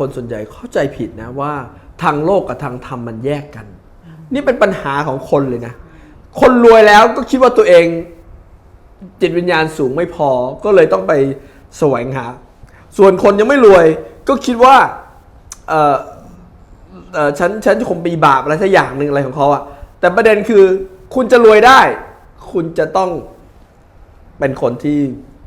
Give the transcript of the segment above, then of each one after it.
คนส่วนใหญ่เข้าใจผิดนะว่าทางโลกกับทางธรรมมันแยกกัน นี่เป็นปัญหาของคนเลยนะ คนรวยแล้วก็คิดว่าตัวเอง จิตวิญญาณสูงไม่พอก็เลยต้องไปแสวงหา ส่วนคนยังไม่รวยก็คิดว่าเออเออฉันฉันคงปีบาปอะไรสักอย่างหนึ่งอะไรของเขาอะแต่ประเด็นคือคุณจะรวยได้ คุณจะต้องเป็นคนที่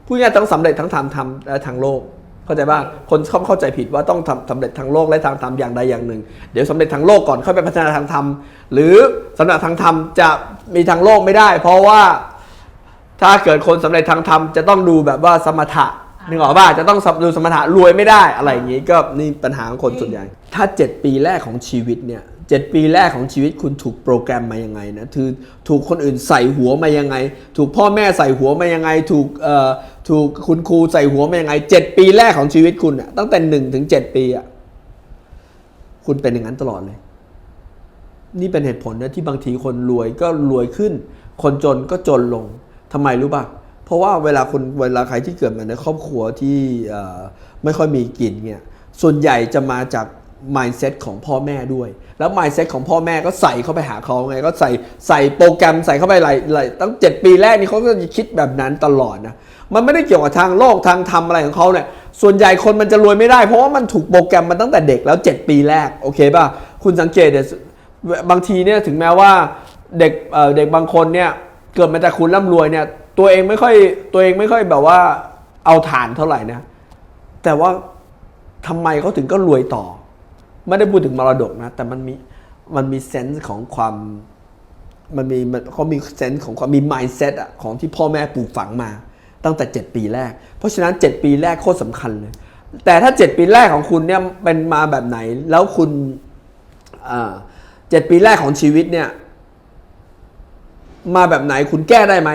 พูดง่ายๆต้องสำเร็จทั้งทางธรรมและทางโลก เข้าใจป่ะคนชอบเข้าใจผิดว่าต้องทำสำเร็จทางโลกและทางธรรมอย่างใดอย่างหนึ่ง เดี๋ยวสำเร็จทางโลกก่อนค่อยไปพัฒนาทางธรรมหรือสำเร็จทางธรรมจะมีทางโลกไม่ได้ เพราะว่าถ้าเกิดคนสำเร็จทางธรรมจะต้องดูแบบว่าสมถะนึกออกป่ะจะต้องดูสมถะรวยไม่ได้อะไรอย่างนี้ก็นี่ปัญหาของคนส่วนใหญ่ ถ้า 7 ปีแรกของชีวิตเนี่ย เจ็ดปีแรกของชีวิตคุณถูกโปรแกรมมายังไงนะคือถูกคนอื่นใส่หัวมายังไง ถูกพ่อแม่ใส่หัวมายังไง ถูกเอ่อถูกคุณครูใส่หัวมายังไงเจ็ดปีแรกของชีวิตคุณอะตั้งแต่หนึ่งถึงเจ็ดปีอะคุณเป็นอย่างนั้นตลอดเลย นี่เป็นเหตุผลนะที่บางทีคนรวยก็รวยขึ้น คนจนก็จนลงทำไมรู้ป่ะเพราะว่าเวลาคนเวลาใครที่เกิดมาในครอบครัวที่เอ่อไม่ค่อยมีกินเนี่ยส่วนใหญ่จะมาจาก mindset ของพ่อแม่ด้วย แล้ว mindset ของพ่อแม่ก็ใส่เข้าไปหาเขาไง ก็ใส่ใส่โปรแกรมใส่เข้าไปหลายหลายตั้งเจ็ดปีแรกนี่เขาก็จะคิดแบบนั้นตลอดนะ มันไม่ได้เกี่ยวกับทางโลกทางธรรมอะไรของเขาเนี่ย ส่วนใหญ่คนมันจะรวยไม่ได้เพราะว่ามันถูกโปรแกรมมาตั้งแต่เด็กแล้ว 7 ปีแรก โอเคป่ะ คุณสังเกตเนี่ยบางทีเนี่ยถึงแม้ว่าเด็กเเด็กบางคนเนี่ยเกิดมาจากคุณร่ำรวยเนี่ยตัวเองไม่ค่อยตัวเองไม่ค่อยแบบว่าเอาฐานเท่าไหร่นะ แต่ว่าทำไมเขาถึงก็รวยต่อ ไม่ได้พูดถึงมรดกนะ แต่มันมีมันมีเซนส์ของความ มันมีมันเขามีเซนส์ของความมี mindset อะของที่พ่อแม่ปลูกฝังมา ตั้งแต่ 7 ปีแรก เพราะฉะนั้น 7 ปีแรกโคตรสำคัญเลย แต่ถ้า 7 ปีแรกของคุณเนี่ยเป็นมาแบบไหน แล้วคุณอ่าเจ็ดปีแรกของชีวิตเนี่ย มาแบบไหนคุณแก้ได้ไหม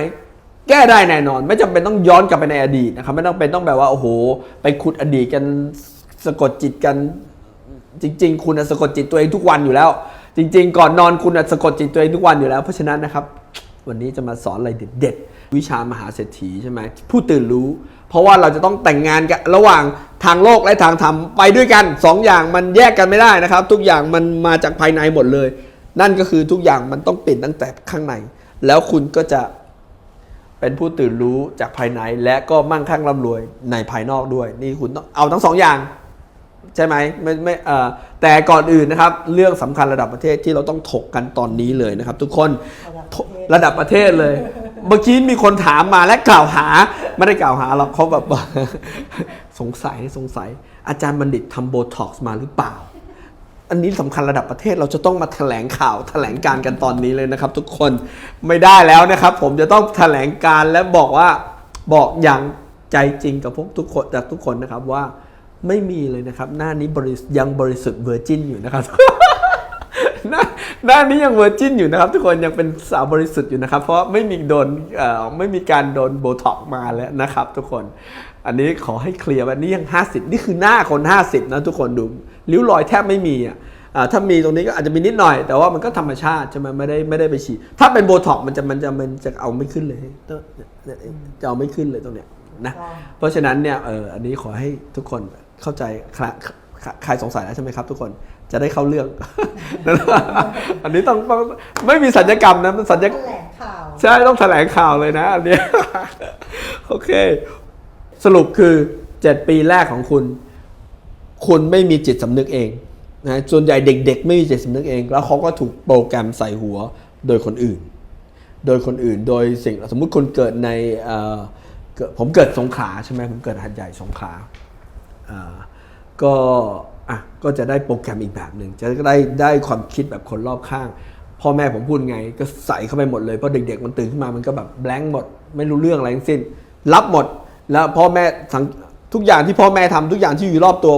แก้ได้แน่นอน ไม่จำเป็นต้องย้อนกลับไปในอดีตนะครับ ไม่ต้องเป็นต้องแบบว่าโอ้โห ไปขุดอดีตกันสะกดจิตกัน จริง ๆ คุณสะกดจิตตัวเองทุกวันอยู่แล้ว จริง ๆ ก่อนนอนคุณสะกดจิตตัวเองทุกวันอยู่แล้ว เพราะฉะนั้นนะครับ วันนี้จะมาสอนอะไรเด็ดๆ วิชามหาเศรษฐีใช่ไหมผู้ตื่นรู้ เพราะว่าเราจะต้องแต่งงานกันระหว่างทางโลกและทางธรรมไปด้วยกันสองอย่างมันแยกกันไม่ได้นะครับ ทุกอย่างมันมาจากภายในหมดเลย นั่นก็คือทุกอย่างมันต้องเปลี่ยนตั้งแต่ข้างใน แล้วคุณก็จะเป็นผู้ตื่นรู้จากภายในและก็มั่งคั่งร่ำรวยในภายนอกด้วย นี่คุณต้องเอาทั้งสองอย่าง ใช่ไหมไม่ไม่เอ่อแต่ก่อนอื่นนะครับ เรื่องสำคัญระดับประเทศที่เราต้องถกกันตอนนี้เลยนะครับ ทุกคนระดับประเทศเลย เมื่อกี้มีคนถามมาและกล่าวหาไม่ได้กล่าวหาหรอกเขาแบบสงสัยสงสัย อาจารย์บัณฑิตทำโบท็อกซ์มาหรือเปล่า อันนี้สำคัญระดับประเทศเราจะต้องมาแถลงข่าวแถลงการกันตอนนี้เลยนะครับ ทุกคนไม่ได้แล้วนะครับ ผมจะต้องแถลงการและบอกว่าบอกอย่างใจจริงกับพวกทุกคนจากทุกคนนะครับว่า ไม่มีเลยนะครับ หน้านี้บริสุทธิ์ยังบริสุทธิ์เวอร์จินอยู่นะครับหน้าหน้านี้ยังเวอร์จินอยู่นะครับ ทุกคนยังเป็นสาวบริสุทธิ์อยู่นะครับ เพราะไม่มีโดนเอ่อไม่มีการโดนโบท็อกซ์มาแล้วนะครับ ทุกคน อันนี้ขอให้เคลียร์ว่านี่ยัง 50 นี่คือหน้าคน 50 นะทุกคนดูริ้วรอยแทบไม่มีอะอ่าถ้ามีตรงนี้ก็อาจจะมีนิดหน่อย แต่ว่ามันก็ธรรมชาติใช่ไหมไม่ได้ไม่ได้ไปฉีดถ้าเป็นโบท็อกซ์มันจะมันจะมันจะเอาไม่ขึ้นเลยจะเอาไม่ขึ้นเลยตรงเนี้ยนะเพราะฉะนั้นเนี่ยเอออันนี้ขอให้ทุกคน เข้าใจใครใครสงสัยแล้วใช่ไหมครับ ทุกคนจะได้เข้าเรื่อง อันนี้ต้องต้องไม่มีสัญญกรรมนะมันสัญญแถลงข่าวใช่ต้องแถลงข่าวเลยนะ อันเนี้ยโอเค สรุปคือ7ปีแรกของคุณ คุณไม่มีจิตสำนึกเองนะส่วนใหญ่เด็ก ๆ ไม่มีจิตสำนึกเอง แล้วเขาก็ถูกโปรแกรมใส่หัวโดยคนอื่น โดยคนอื่น โดยสิ่งสมมุติคนเกิดในเอ่อเกิดผมเกิดสงขลาใช่ไหมผมเกิดหัดใหญ่สงขลาอ่า ก็อะก็จะได้โปรแกรมอีกแบบหนึ่งจะได้ได้ความคิดแบบคนรอบข้าง พ่อแม่ผมพูดไงก็ใส่เข้าไปหมดเลยเพราะเด็ก ๆ มันตื่นขึ้นมามันก็แบบแบงค์หมด ไม่รู้เรื่องอะไรทั้งสิ้น รับหมดแล้วพ่อแม่สังทุกอย่างที่พ่อแม่ทำทุกอย่างที่อยู่รอบตัว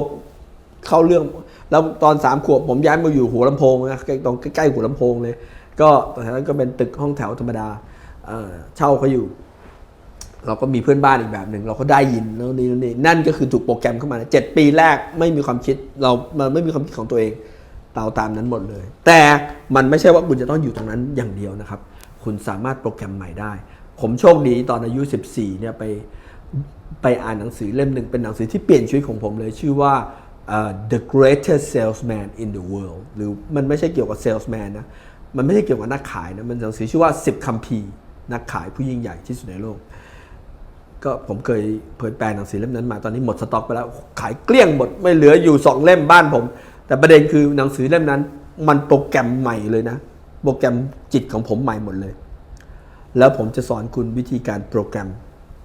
เข้าเรื่อง แล้วตอนสามขวบผมย้ายมาอยู่หัวลำโพงนะใกล้ตรงใกล้ๆหัวลำโพงเลย ก็ตอนนั้นก็เป็นตึกห้องแถวธรรมดาเช่าเขาอยู่ เราก็มีเพื่อนบ้านอีกแบบหนึ่งเราก็ได้ยินแล้วนี่นี่นั่นก็คือถูกโปรแกรมเข้ามาเจ็ดปีแรกไม่มีความคิดเรามันไม่มีความคิดของตัวเองเราตามนั้นหมดเลย แต่มันไม่ใช่ว่าคุณจะต้องอยู่ตรงนั้นอย่างเดียวนะครับ คุณสามารถโปรแกรมใหม่ได้ ผมโชคดีตอนอายุ 14เนี่ยไปไปอ่านหนังสือเล่มหนึ่งเป็นหนังสือที่เปลี่ยนชีวิตของผมเลยชื่อว่าเอ่อ the greatest salesman in the world หรือมันไม่ใช่เกี่ยวกับ salesman นะ มันไม่ใช่เกี่ยวกับนักขายนะ มันหนังสือชื่อว่า 10 คัมภีร์นักขายผู้ยิ่งใหญ่ที่สุดในโลก ก็ผมเคยเผยแปลหนังสือเล่มนั้นมาตอนนี้หมดสต็อกไปแล้ว ขายเกลี้ยงหมดไม่เหลืออยู่ 2 เล่มบ้านผม แต่ประเด็นคือหนังสือเล่มนั้น มันโปรแกรมใหม่เลยนะ โปรแกรมจิตของผมใหม่หมดเลย แล้วผมจะสอนคุณวิธีการโปรแกรม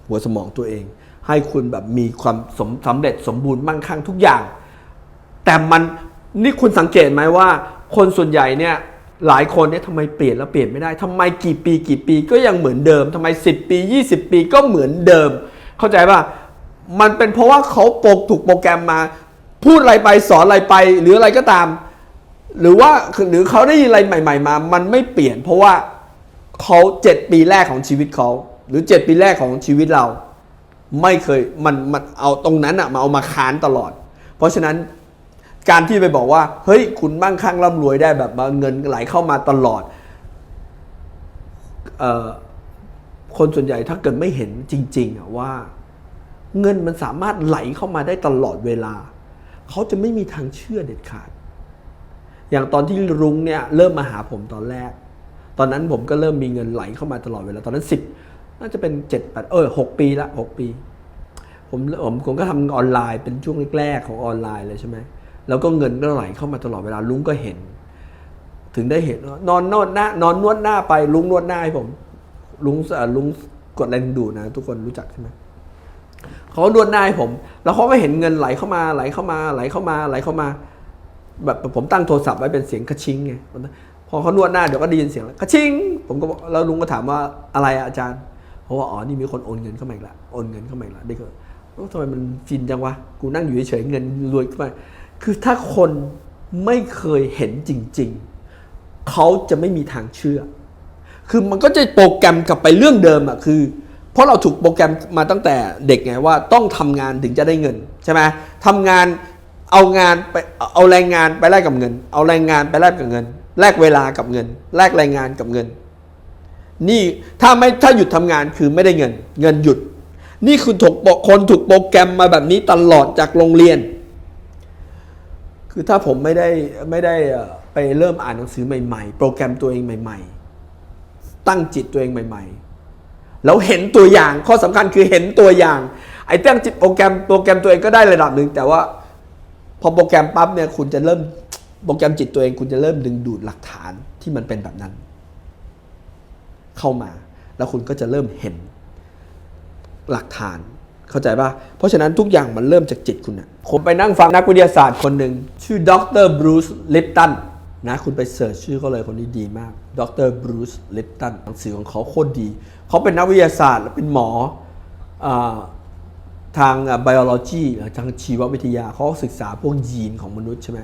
หัวสมองตัวเอง ให้คุณแบบมีความสมสำเร็จสมบูรณ์มั่งคั่งทุกอย่าง แต่มันนี่คุณสังเกตไหมว่า คนส่วนใหญ่เนี่ย หลายคนเนี่ยทำไมเปลี่ยนแล้วเปลี่ยนไม่ได้ทำไมกี่ปีกี่ปีก็ยังเหมือนเดิมทำไม 10 ปี 20 ปีก็เหมือนเดิม เข้าใจป่ะมันเป็นเพราะว่าเขาโปรถูกโปรแกรมมา พูดอะไรไปสอนอะไรไป หรืออะไรก็ตาม หรือว่าหรือเขาได้ยินอะไรใหม่ ๆ มา มันไม่เปลี่ยน เพราะว่าเขาเจ็ดปีแรกของชีวิตเขาหรือเจ็ดปีแรกของชีวิตเรา ไม่เคยมันมันเอาตรงนั้นอะมาเอามาค้านตลอด เพราะฉะนั้น การที่ไปบอกว่า เฮ้ย คุณมั่งคั่งร่ำรวยได้แบบเงินไหลเข้ามาตลอดออคนส่วนใหญ่ถ้าเกิดไม่เห็นจริงๆอะว่า เงินมันสามารถไหลเข้ามาได้ตลอดเวลา เขาจะไม่มีทางเชื่อเด็ดขาด อย่างตอนที่รุ้งเนี่ยเริ่มมาหาผมตอนแรก ตอนนั้นผมก็เริ่มมีเงินไหลเข้ามาตลอดเวลา ตอนนั้นสิบน่าจะเป็นเจ็ดแปดเออหกปีละหกปี ผมผมผมก็ทำออนไลน์เป็นช่วงแรกๆของออนไลน์เลยใช่ไหม แล้วก็เงินก็ไหลเข้ามาตลอดเวลาลุงก็เห็น ถึงได้เห็น นอนนวดหน้านอนนวดหน้าไปลุงนวดหน้าให้ผม ลุงลุงกดแรงดูนะ ทุกคนรู้จักใช่ไหมเขานวดหน้าให้ผม แล้วเขาก็เห็นเงินไหลเข้ามาไหลเข้ามาไหลเข้ามาไหลเข้ามา แบบผมตั้งโทรศัพท์ไว้เป็นเสียงกระชิงไงพอเขานวดหน้าเดี๋ยวก็ได้ยินเสียงกระชิง ผมก็บอกแล้วลุงก็ถามว่าอะไรอะอาจารย์เพราะว่าอ๋อนี่มีคนโอนเงินเข้ามาอีกละโอนเงินเข้ามาอีกละเด็กก็ทำไมมันฟินจังวะกูนั่งอยู่เฉยเงินรวยขึ้นมา คือถ้าคนไม่เคยเห็นจริง ๆ เขาจะไม่มีทางเชื่อ คือมันก็จะโปรแกรมกลับไปเรื่องเดิมอะคือ เพราะเราถูกโปรแกรมมาตั้งแต่เด็กไงว่าต้องทำงานถึงจะได้เงินใช่ไหมทำงานเอางานไปเอาแรงงานไปแลกกับเงิน เอาแรงงานไปแลกกับเงิน แลกเวลากับเงิน แลกแรงงานกับเงิน นี่ถ้าไม่ถ้าหยุดทำงานคือไม่ได้เงิน เงินหยุด นี่คือถูกคนถูกโปรแกรมมาแบบนี้ตลอดจากโรงเรียน คือถ้าผมไม่ได้ไม่ได้ไปเริ่มอ่านหนังสือใหม่ๆ โปรแกรมตัวเองใหม่ ๆ ตั้งจิตตัวเองใหม่ ๆ แล้วเห็นตัวอย่างข้อสำคัญคือเห็นตัวอย่าง ไอ้ตั้งจิตโปรแกรมโปรแกรมตัวเองก็ได้ระดับหนึ่งแต่ว่าพอโปรแกรมปั๊บเนี่ยคุณจะเริ่มโปรแกรมจิตตัวเองคุณจะเริ่มดึงดูดหลักฐานที่มันเป็นแบบนั้น เข้ามา แล้วคุณก็จะเริ่มเห็นหลักฐาน เข้าใจป่ะ เพราะฉะนั้นทุกอย่างมันเริ่มจากจิตคุณนะผมไปนั่งฟังนักวิทยาศาสตร์คนหนึ่งชื่อดรบรูซลิปตันนะคุณไปเสิร์ชชื่อเขาเลยคนนี้ดีมาก ดรบรูซลิปตันหนังสือของเขาโคตรดี เขาเป็นนักวิทยาศาสตร์และเป็นหมออทางไบโอโลจีทางชีววิทยาเขาศึกษาพวกยีนของมนุษย์ใช่ไหม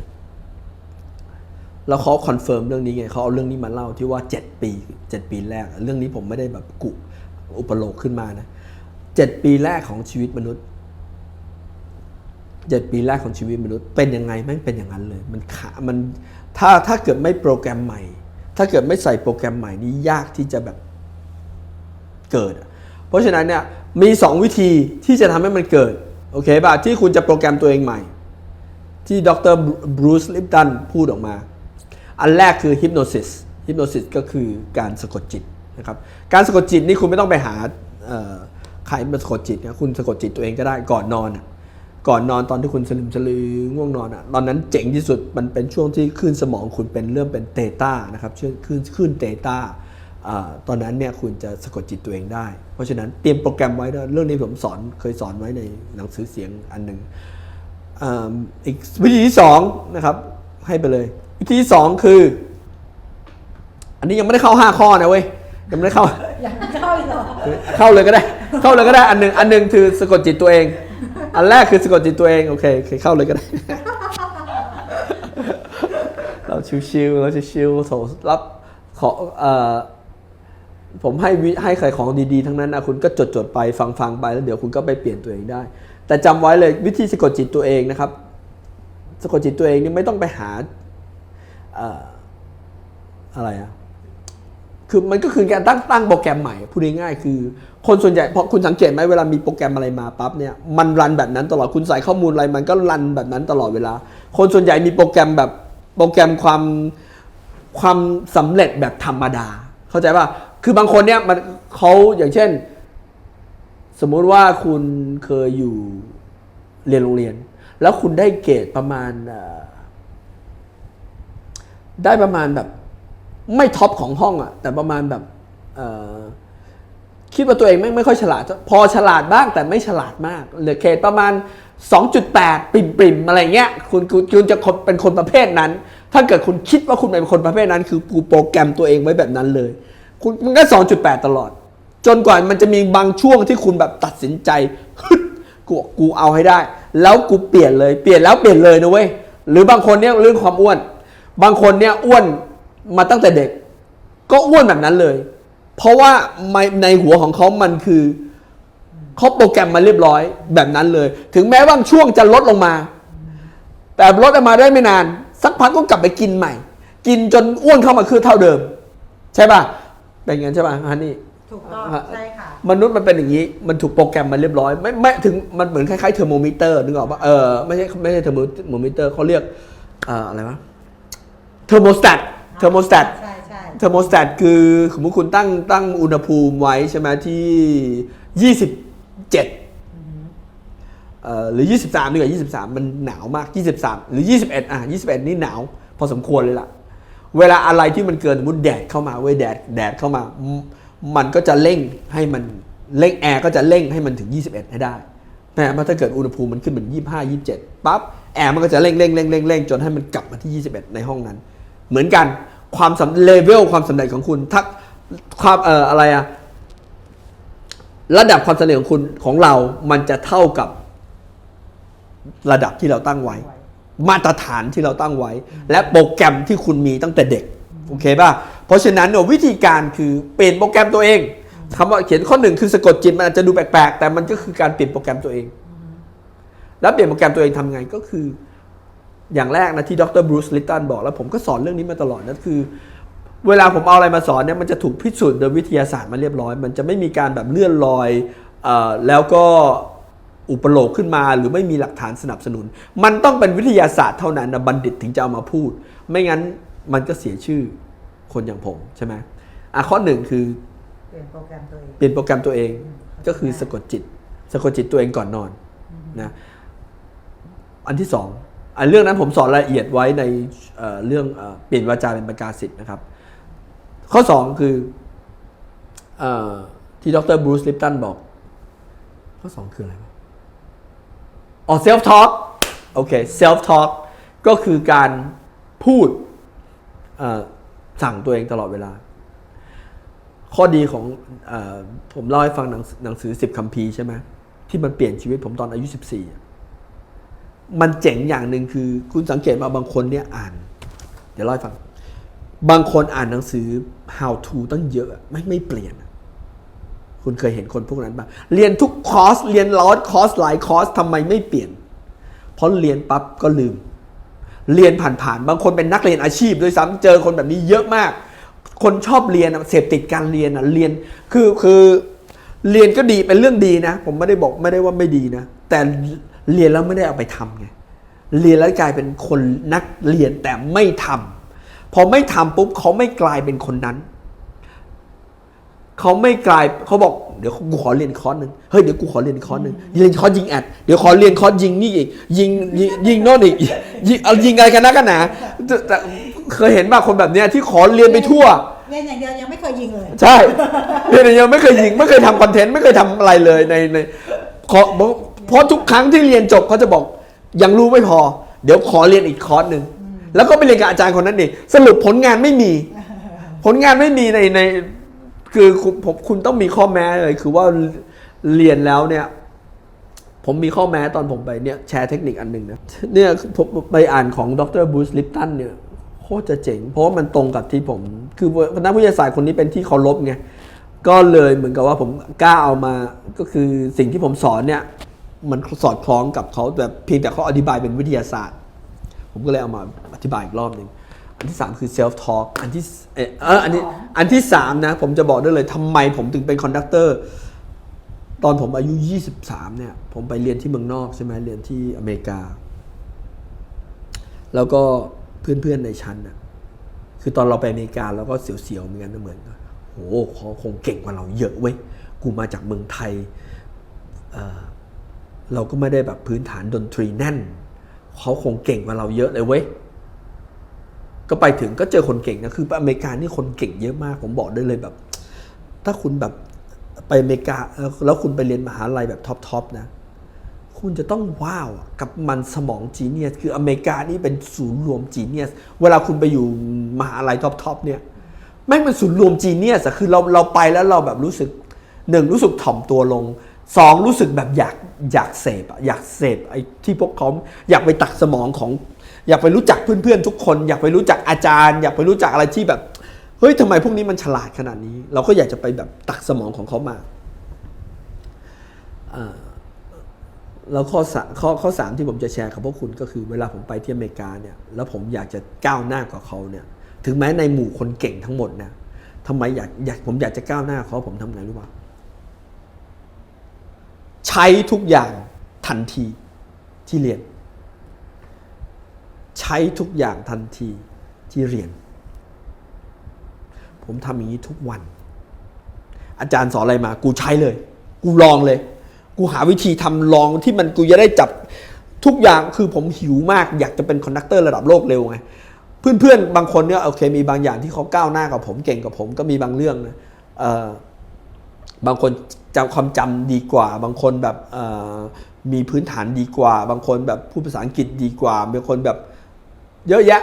แล้วเขาคอนเฟิร์มเรื่องนี้ไงเขาเอาเรื่องนี้มาเล่าที่ว่า 7 ปี 7 ปีแรก เรื่องนี้ผมไม่ได้แบบกุ อุปโลกขึ้นมานะ 7 ปีแรกของชีวิตมนุษย์ 7 ปีแรกของชีวิตมนุษย์ เป็นยังไงแม่งเป็นอย่างนั้นเลย มันขามันถ้าถ้าเกิดไม่โปรแกรมใหม่ ถ้าเกิดไม่ใส่โปรแกรมใหม่นี่ยากที่จะแบบเกิด เพราะฉะนั้นเนี่ยมี 2 วิธีที่จะทำให้มันเกิดโอเคป่ะที่คุณจะโปรแกรมตัวเองใหม่ ที่ดรบรูซลิปตันพูดออกมา อันแรกคือฮิปโนซิสฮิปโนซิสก็คือการสะกดจิตนะครับการสะกดจิตนี่คุณไม่ต้องไปหาเใครมาสะกดจิตนะคุณสะกดจิตตัวเองก็ได้ก่อนนอนอะก่อนนอนตอนที่คุณสลึมสลือง่วงนอนอะตอนนั้นเจ๋งที่สุดมันเป็นช่วงที่คลื่นสมองคุณเป็นเริ่มเป็นเตต้านะครับชื่อคลื่นคลื่นเตต้าอ่าตอนนั้นเนี่ยคุณจะสะกดจิตตัวเองได้ เพราะฉะนั้นเตรียมโปรแกรมไว้ด้วยเรื่องนี้ผมสอนเคยสอนไว้ในหนังสือเสียงอันหนึ่งอ่าอีกวิธีที่สองนะครับให้ไปเลย วิธีที่สองคือ อันนี้ยังไม่ได้เข้าห้าข้อนะเว้ยยังไม่ได้เข้าอยากเข้าอีกเหรอเข้าเลยก็ได้ เข้าเลยก็ได้อันหนึ่งอันหนึ่งคือสะกดจิตตัวเอง อันแรกคือสะกดจิตตัวเองโอเคโอเคเข้าเลยก็ได้ เราชิวๆเราชิวๆโถรับขอเอ่อผมให้วิให้ใครของดีๆ ทั้งนั้นนะคุณก็จดจดๆไปฟังฟังๆไปแล้วเดี๋ยวคุณก็ไปเปลี่ยนตัวเองได้ แต่จำไว้เลยวิธีสะกดจิตตัวเองนะครับ สะกดจิตตัวเองนี่ไม่ต้องไปหาอะไรอะ คือมันก็คือการตั้งตั้งโปรแกรมใหม่พูดง่ายๆคือ คนส่วนใหญ่พอคุณสังเกตไหมเวลามีโปรแกรมอะไรมาปั๊บเนี่ยมันรันแบบนั้นตลอดคุณใส่ข้อมูลอะไรมันก็รันแบบนั้นตลอดเวลา คนส่วนใหญ่มีโปรแกรมแบบโปรแกรมความความสำเร็จแบบธรรมดา เข้าใจป่ะคือบางคนเนี่ยมันเขาอย่างเช่น สมมุติว่าคุณเคยอยู่เรียนโรงเรียน แล้วคุณได้เกรดประมาณได้ประมาณแบบ ไม่ท็อปของห้องอะแต่ประมาณแบบคิดว่าตัวเองไม่ไม่ค่อยฉลาด พอฉลาดบ้างแต่ไม่ฉลาดมากเหลือเกรดประมาณ 2.8 ปริมปริมอะไรเงี้ยคุณคุณคุณจะเป็นคนประเภทนั้น ถ้าเกิดคุณคิดว่าคุณเป็นคนประเภทนั้น คือปูโปรแกรมตัวเองไว้แบบนั้นเลย คุณมันก็ 2.8 ตลอด จนกว่ามันจะมีบางช่วงที่คุณแบบตัดสินใจกูกูเอาให้ได้ แล้วกูเปลี่ยนเลยเปลี่ยนแล้วเปลี่ยนเลยนะเว้ยหรือบางคนเนี่ยเรื่องความอ้วน บางคนเนี่ยอ้วน มาตั้งแต่เด็ก ก็อ้วนแบบนั้นเลย เพราะว่าในในหัวของเขามันคือเขาโปรแกรมมาเรียบร้อยแบบนั้นเลย ถึงแม้บางช่วงจะลดลงมา แต่ลดออกมาได้ไม่นาน สักพักก็กลับไปกินใหม่ กินจนอ้วนเข้ามาคือเท่าเดิม ใช่ป่ะเป็นงั้นใช่ป่ะฮันนี่ถูกต้องใช่ค่ะมนุษย์มันเป็นอย่างนี้ มันถูกโปรแกรมมาเรียบร้อย ไม่ไม่ถึงมันเหมือนคล้ายๆเทอร์โมมิเตอร์นึกออกปะเออไม่ใช่ไม่ใช่เทอร์โมมิเตอร์เขาเรียกเอ่ออะไรวะเทอร์โมสแตทเท อร์โมสแตทใช่ใช่เทอร์โมสแตทคือสมมติคุณตั้งตั้งอุณหภูมิไว้ใช่ไหมที่ 27เอ่อหรือ 23ดีกว่า 23 มันหนาวมาก 23 หรือ 21 อะ 21 นี่หนาวพอสมควรเลยล่ะ เวลาอะไรที่มันเกินสมมติแดดเข้ามาเว้ยแดดแดดเข้ามา มันก็จะเร่งให้มันเร่งแอร์ก็จะเร่งให้มันถึง 21 ให้ได้แต่ถ้าเกิดอุณหภูมิมันขึ้นเป็น 25 27ปั๊บแอร์มันก็จะเร่งเร่งเร่งเร่งเร่งจนให้มันกลับมาที่ 21 ในห้องนั้น เหมือนกัน ความสำเลเวลความสำเร็จของคุณถ้าความเอ่ออะไรอะระดับความสำเร็จของคุณของเรา มันจะเท่ากับระดับที่เราตั้งไว้ มาตรฐานที่เราตั้งไว้ และโปรแกรมที่คุณมีตั้งแต่เด็กโอเคป่ะเพราะฉะนั้นวิธีการคือเปลี่ยนโปรแกรมตัวเองคำว่าเขียนข้อหนึ่งคือสะกดจิตมันอาจจะดูแปลกๆ แต่มันก็คือการเปลี่ยนโปรแกรมตัวเอง แล้วเปลี่ยนโปรแกรมตัวเองทำไงก็คือ อย่างแรกนะที่ดรบรูซลิตตันบอกแล้วผมก็สอนเรื่องนี้มาตลอดนั่นคือ เวลาผมเอาอะไรมาสอนเนี่ยมันจะถูกพิสูจน์โดยวิทยาศาสตร์มาเรียบร้อย มันจะไม่มีการแบบเลื่อนลอยเออแล้วก็อุปโลกขึ้นมาหรือไม่มีหลักฐานสนับสนุน มันต้องเป็นวิทยาศาสตร์เท่านั้นนะบัณฑิตถึงจะเอามาพูด ไม่งั้นมันก็เสียชื่อคนอย่างผมใช่ไหมอะข้อหนึ่งคือเปลี่ยนโปรแกรมตัวเองเปลี่ยนโปรแกรมตัวเองก็คือสะกดจิต สะกดจิตตัวเองก่อนนอนนะอันที่สองอัน เรื่องนั้นผมสอนละเอียดไว้ในเรื่องเปลี่ยนวาจาเป็นประกาศสิทธิ์นะครับ ข้อสองคืออที่ดรบรูซลิปตันบอก ข้อสองคืออะไรอ๋อ self talk โอเค self talk ก็คือการพูดสั่งตัวเองตลอดเวลา ข้อดีของอผมเล่าให้ฟังหนังหนังสือสิบคัมภีร์ใช่ไหมที่มันเปลี่ยนชีวิตผมตอนอายุ 14อะ มันเจ๋งอย่างหนึ่งคือ คุณสังเกตว่าบางคนเนี่ยอ่าน เดี๋ยวเล่าให้ฟัง บางคนอ่านหนังสือ how to ตั้งเยอะไม่ไม่เปลี่ยน คุณเคยเห็นคนพวกนั้นปะเรียนทุกคอร์สเรียนร้อยคอร์สหลายคอร์สทำไมไม่เปลี่ยน เพราะเรียนปั๊บก็ลืม เรียนผ่านๆบางคนเป็นนักเรียนอาชีพด้วยซ้ำเจอคนแบบนี้เยอะมาก คนชอบเรียนเสพติดการเรียนอะเรียนคือคือเรียนก็ดีเป็นเรื่องดีนะ ผมไม่ได้บอกไม่ได้ว่าไม่ดีนะ แต่ เรียนแล้วไม่ได้เอาไปทำไงเรียนแล้วกลายเป็นคนนักเรียนแต่ไม่ทำพอไม่ทำปุ๊บเขาไม่กลายเป็นคนนั้น เขาไม่กลายเขาบอกเดี๋ยวกูขอเรียนคอร์สหนึ่งเฮ้ยเดี๋ยวกูขอเรียนคอร์สหนึ่งเรียนคอร์สยิงแอดเดี๋ยวขอเรียนคอร์สยิงนี่อีกยิงยิงยิงโน่นอีกยิงเอายิงอะไรกันนะกันหนาแต่แต่เคยเห็นป่ะคนแบบเนี้ยที่ขอเรียนไปทั่วเรียนอย่างเดียวยังไม่เคยยิงเลย ใช่เรียนอย่างเดียวไม่เคยยิงไม่เคยทำคอนเทนต์ไม่เคยทำอะไรเลยในในขอเพ ราะทุกครั้งที่เรียนจบเขาจะบอกยังรู้ไม่พอ เดี๋ยวขอเรียนอีกคอร์สหนึ่งแล้วก็ไปเรียนกับอาจารย์คนนั้นเองสรุปผลงานไม่มี ผลงานไม่มีในในคือผมคุณต้องมีข้อแม้เลยคือว่าเรียนแล้วเนี่ย ผมมีข้อแม้ตอนผมไปเนี่ยแชร์เทคนิคอันหนึ่งนะเนี่ยผมไปอ่านของดรบูสลิปตันเนี่ยโคตรจะเจ๋ง เพราะมันตรงกับที่ผม คือนักวิทยาศาสตร์คนนี้เป็นที่เคารพไงก็เลยเหมือนกับว่าผมกล้าเอามาก็คือสิ่งที่ผมสอนเนี่ย มันสอดคล้องกับเขาแบบเพียงแต่เขาอธิบายเป็นวิทยาศาสตร์ ผมก็เลยเอามาอธิบายอีกรอบหนึ่งอันที่สามคือ self talk อันที่เออเอออันนี้อันที่สามนะ ผมจะบอกได้เลยทำไมผมถึงเป็นคอนดักเตอร์ตอนผมอายุ 23 เนี่ย ผมไปเรียนที่เมืองนอกใช่ไหมเรียนที่อเมริกา แล้วก็เพื่อนๆในชั้นน่ะคือตอนเราไปอเมริกาเราก็เสียวๆเหมือนกันนะเหมือนกันโหเขาคงเก่งกว่าเราเยอะเว้ยกูมาจากเมืองไทย เราก็ไม่ได้แบบพื้นฐานดนตรีแน่น เขาคงเก่งกว่าเราเยอะเลยเว้ย ก็ไปถึงก็เจอคนเก่งนะ คืออเมริกานี่คนเก่งเยอะมาก ผมบอกได้เลยแบบ ถ้าคุณแบบไปอเมริกาแล้วคุณไปเรียนมหาลัยแบบท็อปๆนะ คุณจะต้องว้าวกับมันสมองจีเนียส คืออเมริกานี่เป็นศูนย์รวมจีเนียส เวลาคุณไปอยู่มหาลัยท็อปๆเนี่ยแม่งเป็นศูนย์รวมจีเนียสอะคือเราเราไปแล้วเราแบบรู้สึกหนึ่งรู้สึกถ่อมตัวลง สองรู้สึกแบบอยากอยากเสพอยากเสพไอ้ที่พวกเขาอยากไปตักสมองของ อยากไปรู้จักเพื่อนๆทุกคน อยากไปรู้จักอาจารย์ อยากไปรู้จักอะไรที่แบบเฮ้ยทำไมพวกนี้มันฉลาดขนาดนี้ เราก็อยากจะไปแบบตักสมองของเขามาแล้วข้อสามข้อข้อสามที่ผมจะแชร์กับพวกคุณก็คือเวลาผมไปที่อเมริกาเนี่ยแล้วผมอยากจะก้าวหน้ากว่าเขาเนี่ยถึงแม้ในหมู่คนเก่งทั้งหมดนี่ยทำไมอยากอยากผมอยากจะก้าวหน้าเขาผมทำไงรู้ป่ะใช้ทุกอย่างทันทีที่เรียน ใช้ทุกอย่างทันทีที่เรียน ผมทำอย่างนี้ทุกวัน อาจารย์สอนอะไรมา กูใช้เลย กูลองเลย กูหาวิธีทำลองที่มันกูจะได้จับทุกอย่างคือผมหิวมากอยากจะเป็นคอนดักเตอร์ระดับโลกเร็วไงเพื่อนๆ บางคนเนี่ยโอเคมีบางอย่างที่เขาก้าวหน้ากับผมเก่งกับผมก็มีบางเรื่องนะบางคน จำความจำดีกว่า บางคนแบบมีพื้นฐานดีกว่า บางคนแบบพูดภาษาอังกฤษดีกว่าบางคนแบบเยอะแยะ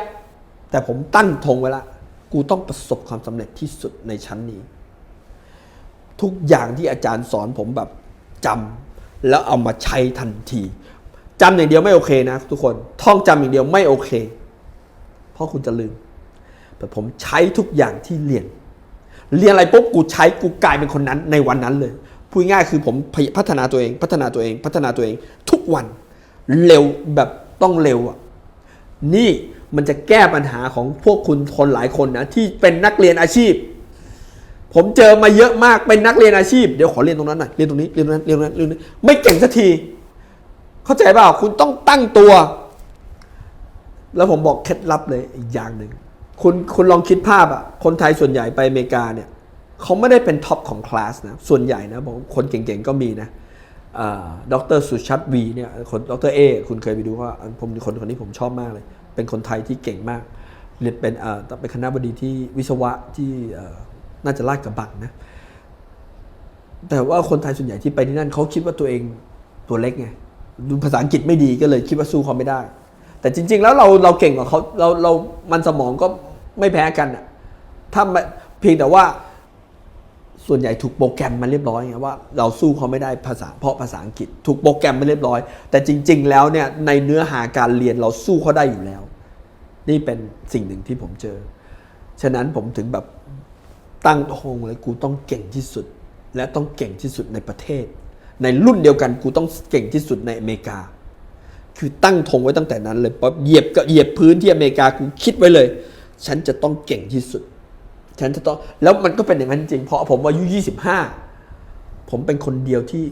แต่ผมตั้งธงไว้ละกูต้องประสบความสำเร็จที่สุดในชั้นนี้ ทุกอย่างที่อาจารย์สอนผมแบบจำแล้วเอามาใช้ทันทีจำอย่างเดียวไม่โอเคนะ ทุกคนท่องจำอย่างเดียวไม่โอเค เพราะคุณจะลืม แต่ผมใช้ทุกอย่างที่เรียนเรียนอะไรปุ๊บกูใช้กูกลายเป็นคนนั้นในวันนั้นเลย พูดง่ายคือผมพัฒนาตัวเองพัฒนาตัวเองพัฒนาตัวเอง ทุกวันเร็วแบบต้องเร็วอะนี่มันจะแก้ปัญหาของพวกคุณคนหลายคนนะที่เป็นนักเรียนอาชีพ ผมเจอมาเยอะมากเป็นนักเรียนอาชีพเดี๋ยวขอเรียนตรงนั้นหน่อยเรียนตรงนี้เรียนตรงนั้นเรียนตรงนั้นเรียนตรงนี้ไม่เก่งสักที เข้าใจเปล่าคุณต้องตั้งตัว แล้วผมบอกเคล็ดลับเลยอีกอย่างหนึ่งคุณคุณลองคิดภาพอะคนไทยส่วนใหญ่ไปอเมริกาเนี่ย เขาไม่ได้เป็นท็อปของคลาสนะ ส่วนใหญ่นะบอกคนเก่งๆก็มีนะดรสุชัดวีเนี่ยคนดรเอคุณเคยไปดูว่าผมคนคนนี้ผมชอบมากเลย เป็นคนไทยที่เก่งมากเรียนเป็นเอ่อเป็นคณะบดีที่วิศวะที่น่าจะลาดกระบังนะแต่ว่าคนไทยส่วนใหญ่ที่ไปที่นั่นเขาคิดว่าตัวเองตัวเล็กไงดูภาษาอังกฤษไม่ดีก็เลยคิดว่าสู้เขาไม่ได้ แต่จริง ๆ แล้วเราเราเก่งกว่าเขาเราเรามันสมองก็ไม่แพ้กันอะถ้าไม่เพียงแต่ว่า ส่วนใหญ่ถูกโปรแกรมมาเรียบร้อยไงว่าเราสู้เขาไม่ได้ภาษาเพราะภาษาอังกฤษ ถูกโปรแกรมมาเรียบร้อย แต่จริง ๆ แล้วเนี่ยในเนื้อหาการเรียนเราสู้เขาได้อยู่แล้ว นี่เป็นสิ่งหนึ่งที่ผมเจอ ฉะนั้นผมถึงแบบตั้งธงเลยกูต้องเก่งที่สุด และต้องเก่งที่สุดในประเทศ ในรุ่นเดียวกันกูต้องเก่งที่สุดในอเมริกา คือตั้งธงไว้ตั้งแต่นั้นเลยป๊อบเหยียบก็เหยียบพื้นที่อเมริกากูคิดไว้เลย ฉันจะต้องเก่งที่สุด ฉันจะต้องแล้วมันก็เป็นอย่างนั้นจริงเพราะผมอายุ25ผมเป็นคนเดียวที่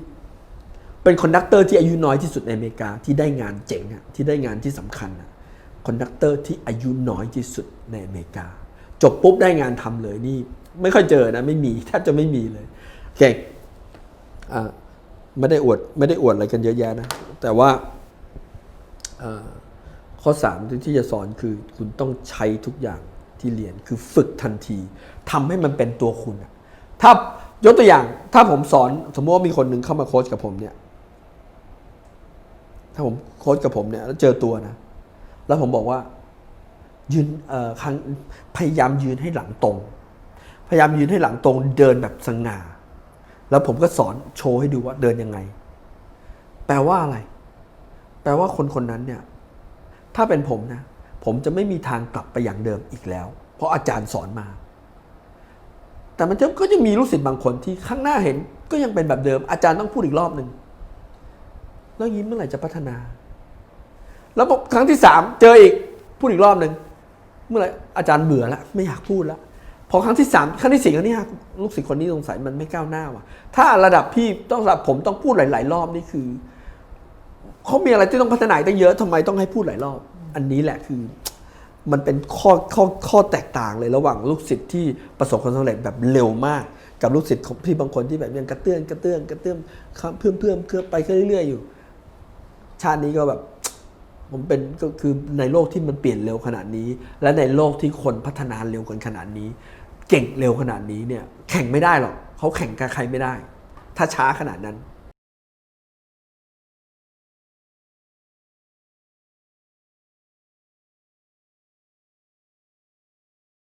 เป็นคอนดักเตอร์ที่อายุน้อยที่สุดในอเมริกาที่ได้งานเจ๋งอะที่ได้งานที่สำคัญอะคอนดักเตอร์ที่อายุน้อยที่สุดในอเมริกา จบปุ๊บได้งานทำเลยนี่ ไม่ค่อยเจอนะไม่มีแทบจะไม่มีเลยโอเคอ่าไม่ได้อวดไม่ได้อวดอะไรกันเยอะแยะนะ แต่ว่าอ่าข้อสามที่จะสอนคือคุณต้องใช้ทุกอย่าง ที่เรียนคือฝึกทันทีทำให้มันเป็นตัวคุณ ถ้ายกตัวอย่างถ้าผมสอนสมมติว่ามีคนหนึ่งเข้ามาโค้ชกับผมเนี่ย ถ้าผมโค้ชกับผมเนี่ยแล้วเจอตัวนะ แล้วผมบอกว่า ยืนครั้งพยายามยืนให้หลังตรง พยายามยืนให้หลังตรง เดินแบบสง่า แล้วผมก็สอนโชว์ให้ดูว่าเดินยังไง แปลว่าอะไร แปลว่าคนคนนั้นเนี่ย ถ้าเป็นผมนะ ผมจะไม่มีทางกลับไปอย่างเดิมอีกแล้ว เพราะอาจารย์สอนมา แต่มันก็จะมีลูกศิษย์บางคนที่ข้างหน้าเห็นก็ยังเป็นแบบเดิม อาจารย์ต้องพูดอีกรอบหนึ่งแล้วยิ้มเมื่อไหร่จะพัฒนา แล้วครั้งที่สามเจออีกพูดอีกรอบหนึ่งเมื่อไหร่อาจารย์เบื่อแล้วไม่อยากพูดแล้วพอครั้งที่สามครั้งที่สี่ครั้งที่ห้าลูกศิษย์คนนี้สงสัยมันไม่ก้าวหน้าว่ะ ถ้าระดับพี่ต้องระดับผมต้องพูดหลาย ๆ รอบนี่คือเขามีอะไรที่ต้องพัฒนาตั้งเยอะทำไมต้องให้พูดหลายรอบ อันนี้แหละคือมันเป็นข้อข้อข้อแตกต่างเลยระหว่างลูกศิษย์ที่ประสบความสำเร็จแบบเร็วมาก กับลูกศิษย์ที่บางคนที่แบบยังกระเตื้อนกระเตื้อนกระเตื้อนเพิ่มเพิ่มเพิ่มไปเรื่อยๆอยู่ ชาตินี้ก็แบบผมเป็นก็คือในโลกที่มันเปลี่ยนเร็วขนาดนี้ และในโลกที่คนพัฒนาเร็วกันขนาดนี้ เก่งเร็วขนาดนี้เนี่ยแข่งไม่ได้หรอกเขาแข่งกับใครไม่ได้ ถ้าช้าขนาดนั้น